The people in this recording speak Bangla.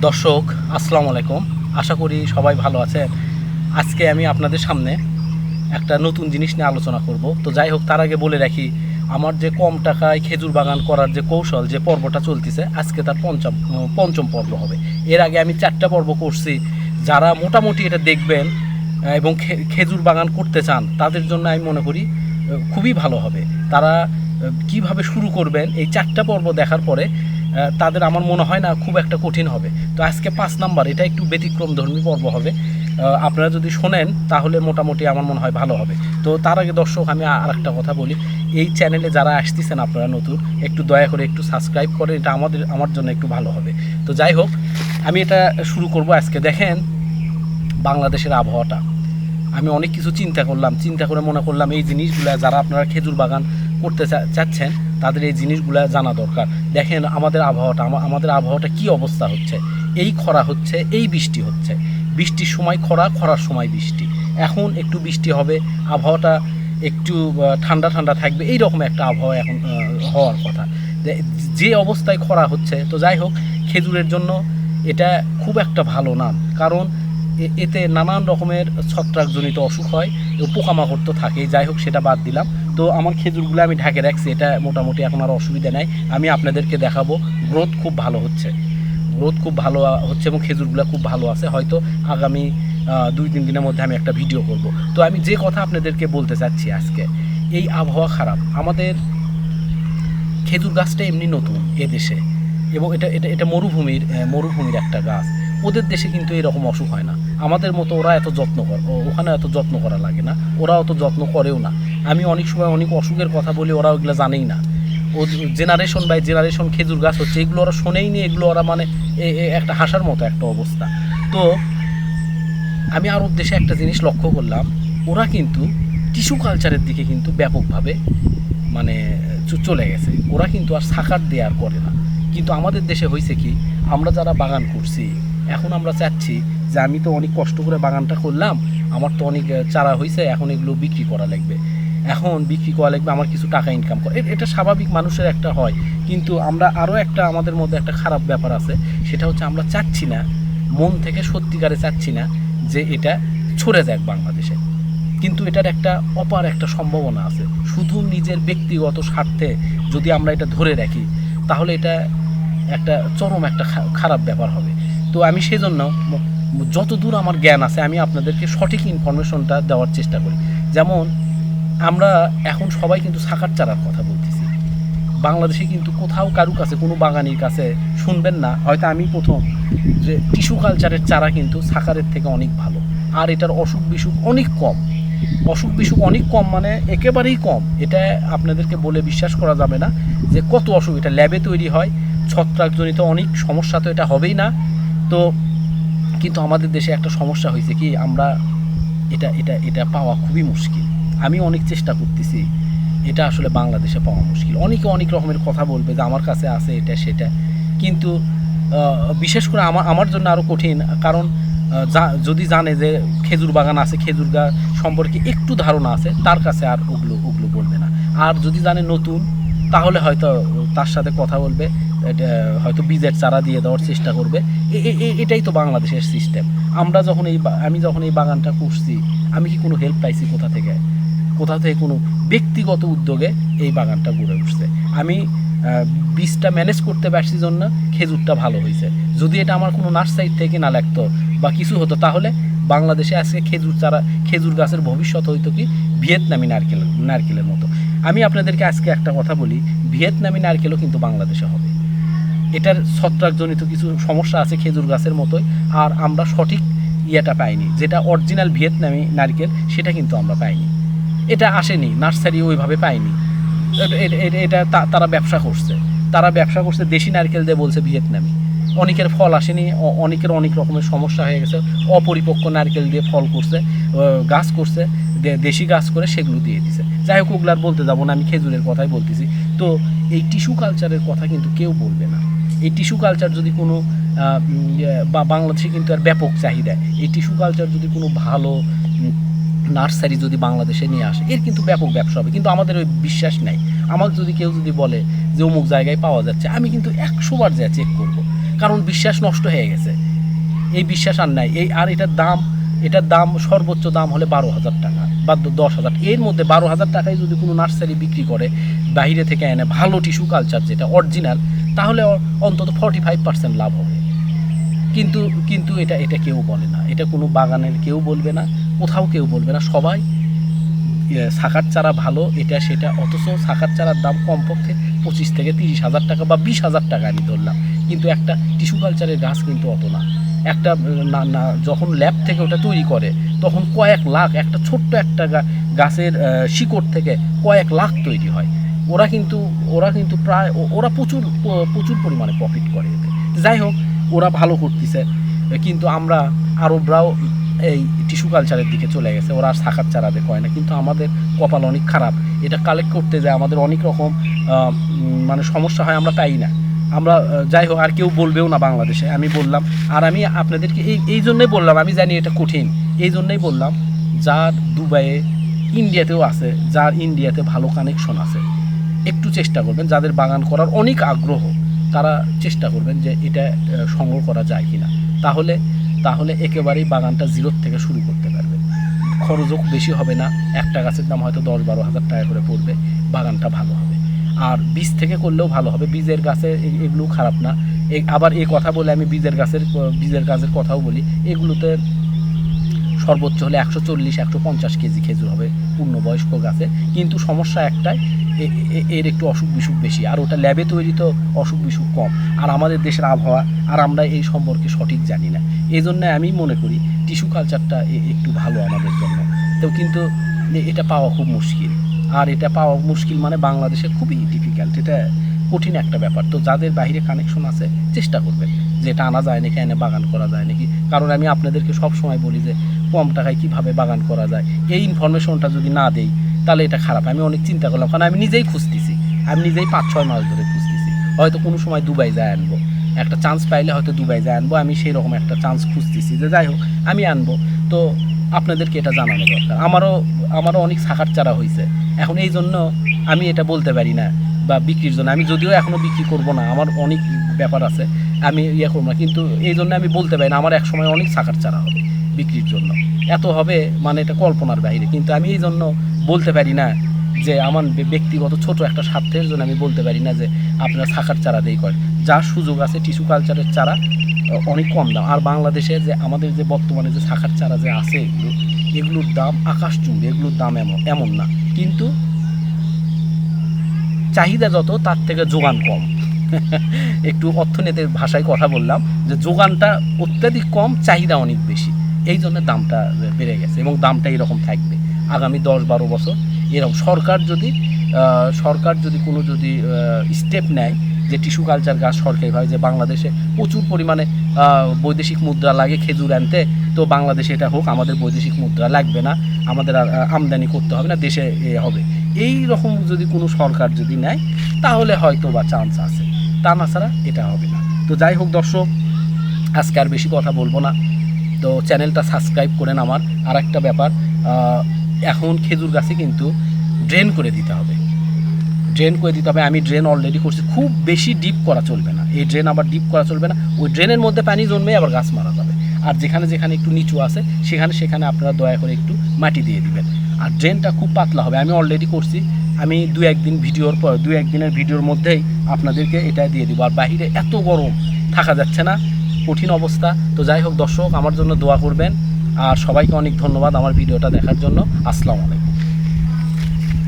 দর্শক, আসসালামু আলাইকুম। আশা করি সবাই ভালো আছেন। আজকে আমি আপনাদের সামনে একটা নতুন জিনিস নিয়ে আলোচনা করব। তো যাই হোক, তার আগে বলে রাখি, আমার যে কম টাকায় খেজুর বাগান করার যে কৌশল, যে পর্বটা চলতেছে, আজকে তার পঞ্চম পঞ্চম পর্ব হবে। এর আগে আমি চারটা পর্ব করছি। যারা মোটামুটি এটা দেখবেন এবং খেজুর বাগান করতে চান, তাদের জন্য আমি মনে করি খুবই ভালো হবে। তারা কীভাবে শুরু করবেন, এই চারটা পর্ব দেখার পরে তাদের আমার মনে হয় না খুব একটা কঠিন হবে। তো আজকে পাঁচ নাম্বার, এটা একটু ব্যতিক্রম ধর্মী পর্ব হবে। আপনারা যদি শোনেন, তাহলে মোটামুটি আমার মনে হয় ভালো হবে। তো তার আগে দর্শক, আমি আর একটা কথা বলি। এই চ্যানেলে যারা আসতেছেন, আপনারা নতুন, একটু দয়া করে একটু সাবস্ক্রাইব করে, এটা আমাদের, আমার জন্য একটু ভালো হবে। তো যাই হোক, আমি এটা শুরু করব আজকে। দেখেন, বাংলাদেশের আবহাওয়াটা। আমি অনেক কিছু চিন্তা করলাম, চিন্তা করে মনে করলাম এই জিনিসগুলো যারা আপনারা খেজুর বাগান করতে চাচ্ছেন তাদের এই জিনিসগুলো জানা দরকার। দেখেন, আমাদের আবহাওয়াটা আমাদের আবহাওয়াটা কি অবস্থা হচ্ছে? এই খরা হচ্ছে, এই বৃষ্টি হচ্ছে। বৃষ্টির সময় খরা, খরার সময় বৃষ্টি। এখন একটু বৃষ্টি হবে, আবহাওয়াটা একটু ঠান্ডা ঠান্ডা থাকবে এই রকম একটা আবহাওয়া এখন হওয়ার কথা। যে- অবস্থায় খরা হচ্ছে, তো যাই হোক, খেজুরের জন্য এটা খুব একটা ভালো নাম কারণ এতে নানান রকমের ছত্রাকজনিত অসুখ হয় পোকামাকড় তো থাকেই। যাই হোক, সেটা বাদ দিলাম। তো আমার খেজুরগুলো আমি ঢাকে রাখছি। এটা মোটামুটি এখন আর অসুবিধা নাই। আমি আপনাদেরকে দেখাবো। গ্রোথ খুব ভালো হচ্ছে। গ্রোথ খুব ভালো হচ্ছে এবং খেজুরগুলো খুব ভালো আছে। হয়তো আগামী দুই, তিন দিনের মধ্যে আমি একটা ভিডিও করব। তো আমি যে কথা আপনাদেরকে বলতে চাচ্ছি আজকে, এই আবহাওয়া খারাপ। আমাদের খেজুর গাছটা এমনি নতুন এদেশে এবং এটা এটা এটা মরুভূমির মরুভূমির একটা গাছ। ওদের দেশে কিন্তু এরকম অসুখ হয় না। আমাদের মতো ওরা এত যত্ন করে ওখানে এত যত্ন করা লাগে না। ওরা অত যত্ন করেও না। আমি অনেক সময় অনেক অসুখের কথা বলি, ওরা ওইগুলো জানেই না। ও জেনারেশন বাই জেনারেশন খেজুর গাছ হচ্ছে, এগুলো ওরা শোনেই নি, এগুলো ওরা মানে একটা হাসার মতো একটা অবস্থা। তো আমি আরব দেশে একটা জিনিস লক্ষ্য করলাম, ওরা কিন্তু টিস্যু কালচারের দিকে কিন্তু ব্যাপকভাবে মানে চলে গেছে। ওরা কিন্তু আর সাকার দিয়ে আর করে না। কিন্তু আমাদের দেশে হয়েছে কি, আমরা যারা বাগান করছি এখন আমরা চাচ্ছি যে আমি তো অনেক কষ্ট করে বাগানটা করলাম, আমার তো অনেক চারা হয়েছে এখন এগুলো বিক্রি করা লাগবে। এখন বিক্রি করা লাগবে, আমার কিছু টাকা ইনকাম করে। এটা স্বাভাবিক মানুষের একটা হয়, কিন্তু আমরা আরও একটা আমাদের মধ্যে একটা খারাপ ব্যাপার আছে, সেটা হচ্ছে আমরা চাচ্ছি না, মন থেকে সত্যিকারে চাচ্ছি না যে এটা ছড়ে যাক বাংলাদেশে। কিন্তু এটার একটা অপার একটা সম্ভাবনা আছে। শুধু নিজের ব্যক্তিগত স্বার্থে যদি আমরা এটা ধরে রাখি, তাহলে এটা একটা চরম একটা খারাপ ব্যাপার হবে। তো আমি সেজন্য ম- যতদূর আমার জ্ঞান আছে, আমি আপনাদেরকে সঠিক ইনফরমেশনটা দেওয়ার চেষ্টা করি। যেমন, আমরা এখন সবাই কিন্তু সাকার চারার কথা বলতেছি। বাংলাদেশে কিন্তু কোথাও কারু কাছে, কোনো বাগানির কাছে শুনবেন না। হয়তো আমি প্রথম যে টিস্যু কালচারের চারা কিন্তু সাকারের থেকে অনেক ভালো। আর এটার অসুখ বিসুখ অনেক কম। অসুখ বিসুখ অনেক কম মানে একেবারেই কম। এটা আপনাদেরকে বলে বিশ্বাস করা যাবে না যে কত অসুখ। এটা ল্যাবে তৈরি হয়, ছত্রাকজনিত অনেক সমস্যা তো এটা হবেই না। তো কিন্তু আমাদের দেশে একটা সমস্যা হয়েছে কি, আমরা এটা এটা এটা পাওয়া খুবই মুশকিল। আমি অনেক চেষ্টা করতেছি এটা আসলে বাংলাদেশে পাওয়া মুশকিল। অনেকে অনেক রকমের কথা বলবে যে আমার কাছে আছে এটা, সেটা। কিন্তু বিশেষ করে আমার আমার জন্য আরও কঠিন কারণ যদি জানে যে খেজুর বাগান আছে, খেজুর গা সম্পর্কে একটু ধারণা আছে, তার কাছে আর ওগুলো ওগুলো বলবে না। আর যদি জানে নতুন, তাহলে হয়তো তার সাথে কথা বলবে হয়তো বীজের চারা দিয়ে দেওয়ার চেষ্টা করবে। এটাই তো বাংলাদেশের সিস্টেম আমরা যখন এই আমি যখন এই বাগানটা করছি আমি কি কোনো হেল্প পাইছি কোথা থেকে? কোথা থেকে কোনো ব্যক্তিগত উদ্যোগে এই বাগানটা গড়ে উঠছে? আমি বীজটা ম্যানেজ করতে পারছি জন্য খেজুরটা ভালো হয়েছে যদি এটা আমার কোনো নার্সারি থেকে না লাগতো বা কিছু হতো, তাহলে বাংলাদেশে আজকে খেজুর চারা, খেজুর গাছের ভবিষ্যৎ হইতো কি? ভিয়েতনামি নারকেল, নারকেলের মতো। আমি আপনাদেরকে আজকে একটা কথা বলি ভিয়েতনামি নারকেলও কিন্তু বাংলাদেশে হবে। এটার ছত্রাকজনিত কিছু সমস্যা আছে খেজুর গাছের মতোই, আর আমরা সঠিক ইয়েটা পাইনি। যেটা অরিজিনাল ভিয়েতনামি নারকেল, সেটা কিন্তু আমরা পাইনি। এটা আসেনি, নার্সারি ওইভাবে পাইনি এটা- তারা ব্যবসা করছে। তারা ব্যবসা করছে দেশি নারকেল দিয়ে বলছে ভিয়েতনামি। অনেকের ফল আসেনি অনেকের অনেক রকমের সমস্যা হয়ে গেছে। অপরিপক্ক নারকেল দিয়ে ফল করছে গাছ করছে দেশি গাছ করে সেগুলো দিয়ে দিছে। যাই হোক ওগুলো আর বলতে যাব না, আমি খেজুরের কথাই বলতেছি। তো এই টিস্যু কালচারের কথা কিন্তু কেউ বলবে না। এই টিস্যু কালচার যদি কোনো ইয়ে, বা বাংলাদেশে কিন্তু আর ব্যাপক চাহিদা। এই টিস্যু কালচার যদি কোনো ভালো নার্সারি যদি বাংলাদেশে নিয়ে আসে এর কিন্তু ব্যাপক ব্যবসা হবে। কিন্তু আমাদের ওই বিশ্বাস নাই। আমাকে যদি কেউ যদি বলে যে অমুক জায়গায় পাওয়া যাচ্ছে আমি কিন্তু একশো বার যা চেক করব। কারণ বিশ্বাস নষ্ট হয়ে গেছে। এই বিশ্বাস আর নাই। এই আর এটার দাম এটার দাম সর্বোচ্চ দাম হলে বারো হাজার টাকা। বা দশ হাজার এর মধ্যে বারো হাজার টাকায় যদি কোনো নার্সারি বিক্রি করে, বাইরে থেকে এনে ভালো টিস্যু কালচার যেটা অরিজিনাল তাহলে অন্তত ফর্টি ফাইভ পার্সেন্ট লাভ হবে। কিন্তু কিন্তু এটা এটা কেউ বলে না। এটা কোনো বাগানের কেউ বলবে না, কোথাও কেউ বলবে না। সবাই শাখার চারা ভালো, এটা, সেটা, অথচ শাখার চারার দাম কমপক্ষে পঁচিশ থেকে তিরিশ হাজার টাকা বা বিশ হাজার টাকা আমি ধরলাম। কিন্তু একটা টিস্যু কালচারের গাছ কিন্তু অত না। একটা না না, যখন ল্যাব থেকে ওটা তৈরি করে, তখন কয়েক লাখ, একটা ছোট্ট একটা গাছের শিকড় থেকে কয়েক লাখ তৈরি হয়। ওরা কিন্তু ওরা কিন্তু প্রায় ওরা প্রচুর প্রচুর পরিমাণে প্রফিট করে এতে। যাই হোক, ওরা ভালো করতেছে, কিন্তু আমরা আরবরাও এই টিস্যু কালচারের দিকে চলে গেছে। ওরা আর শাখার চারা দেখে হয় না, কিন্তু আমাদের কপাল অনেক খারাপ। এটা কালেক্ট করতে যায় আমাদের অনেক রকম মানে সমস্যা হয়, আমরা পাই না। আমরা যাই হোক, আর কেউ বলবেও না বাংলাদেশে। আমি বললাম, আর আমি আপনাদেরকে এই এই জন্যই বললাম, আমি জানি এটা কঠিন, এই জন্যই বললাম, যার দুবাইয়ে ইন্ডিয়াতেও আছে, যার ইন্ডিয়াতে ভালো কানেকশন আছে, একটু চেষ্টা করবেন, যাদের বাগান করার অনেক আগ্রহ, তারা চেষ্টা করবেন যে এটা সংগ্রহ করা যায় কিনা। তাহলে তাহলে একেবারেই বাগানটা জিরোর থেকে শুরু করতে পারবে খরচও বেশি হবে না, একটা গাছের দাম হয়তো দশ বারো হাজার টাকা করে পড়বে, বাগানটা ভালো হবে। আর বীজ থেকে করলেও ভালো হবে। বীজের গাছে এ- এগুলো খারাপ না। এ- আবার এই কথা বলে আমি বীজের গাছের বীজের গাছের কথাও বলি। এগুলোতে সর্বোচ্চ হলে একশো চল্লিশ একশো পঞ্চাশ কেজি খেজুর হবে পূর্ণবয়স্ক গাছে। কিন্তু সমস্যা একটাই এ- এ- এর একটু অসুখ বিসুখ বেশি। আর ওটা ল্যাবে তৈরি তো অসুখ বিসুখ কম। আর আমাদের দেশের আবহাওয়া আর আমরা এই সম্পর্কে সঠিক জানি না। এই জন্য আমি মনে করি টিস্যু কালচারটা একটু ভালো আমাদের জন্য। তো কিন্তু এটা পাওয়া খুব মুশকিল। আর এটা পাওয়া মুশকিল মানে বাংলাদেশে খুবই ডিফিকাল্ট এটা কঠিন একটা ব্যাপার। তো যাদের বাইরে কানেকশন আছে, চেষ্টা করবেন যে এটা আনা যায় নাকি, এনে বাগান করা যায় নাকি। কারণ আমি আপনাদেরকে সব সময় বলি যে, কম টাকায় কীভাবে বাগান করা যায়? এই ইনফরমেশনটা যদি না দেই, তাহলে এটা খারাপ। আমি অনেক চিন্তা করলাম, কারণ আমি নিজেই খুঁজতেছি। আমি নিজেই পাঁচ ছয় মাস ধরে খুঁজতেছি। হয়তো কোনো সময় দুবাই যায় আনব। একটা চান্স পাইলে হয়তো দুবাই যায় আনব। আমি সেই রকম একটা চান্স খুঁজতেছি যে যাই হোক, আমি আনব। তো আপনাদেরকে এটা জানানো দরকার। আমারও আমারও অনেক শাখার চারা হয়েছে এখন এই জন্য আমি এটা বলতে পারি না বা বিক্রির জন্য। আমি যদিও এখনও বিক্রি করব না, আমার অনেক ব্যাপার আছে, আমি ইয়ে করব না। কিন্তু এই জন্য আমি বলতে পারি না, আমার এক সময় অনেক শাখার চারা হবে বিক্রির জন্য। এত হবে মানে এটা কল্পনার বাইরে। কিন্তু আমি এই জন্য বলতে পারি না যে আমার ব্যক্তিগত ছোট একটা স্বার্থের জন্য আমি বলতে পারি না যে আপনার শাখার চারা দিয়ে করেন। যা সুযোগ আছে, টিস্যু কালচারের চারা অনেক কম দাম। আর বাংলাদেশে যে আমাদের যে বর্তমানে যে শাখার চারা যে আছে এগুলো এগুলোর দাম আকাশ চুম্বে এগুলোর দাম এমন এমন না। কিন্তু চাহিদা যত, তার থেকে যোগান কম। একটু অর্থনীতির ভাষায় কথা বললাম, যে যোগানটা অত্যাধিক কম, চাহিদা অনেক বেশি। এই জন্য দামটা বেড়ে গেছে, এবং দামটা এরকম থাকবে। আগামী দশ বারো বছর, এরকম সরকার যদি সরকার যদি কোনো যদি স্টেপ নেয় যে টিস্যু কালচার গাছ সরকারিভাবে যে বাংলাদেশে প্রচুর পরিমাণে বৈদেশিক মুদ্রা লাগে খেজুর আনতে, তো বাংলাদেশে এটা হোক, আমাদের বৈদেশিক মুদ্রা লাগবে না, আমাদের আর আমদানি করতে হবে না, দেশে এ হবে। এই রকম যদি কোনো সরকার যদি নেয়, তাহলে হয়তো বা চান্স আছে। তা না ছাড়া এটা হবে না। তো যাই হোক দর্শক, আজকে আর বেশি কথা বলব না। তো চ্যানেলটা সাবস্ক্রাইব করেন আমার। আর একটা ব্যাপার এখন খেজুর গাছে কিন্তু ড্রেন করে দিতে হবে। ড্রেন করে দিতে হবে। আমি ড্রেন অলরেডি করছি। খুব বেশি ডিপ করা চলবে না। এই ড্রেন আবার ডিপ করা চলবে না। ওই ড্রেনের মধ্যে পানি জন্মে আবার গাছ মারা যাবে। আর যেখানে যেখানে একটু নিচু আছে, সেখানে সেখানে আপনারা দয়া করে একটু মাটি দিয়ে দিবেন। আর ড্রেনটা খুব পাতলা হবে। আমি অলরেডি করছি। আমি দু একদিন ভিডিওর পর দু একদিনের ভিডিওর মধ্যেই আপনাদেরকে এটা দিয়ে দিব। আর বাইরে এত গরম, থাকা যাচ্ছে না। কঠিন অবস্থা। তো যাই হোক দর্শক, আমার জন্য দোয়া করবেন। আর সবাইকে অনেক ধন্যবাদ আমার ভিডিওটা দেখার জন্য। আসসালামু আলাইকুম।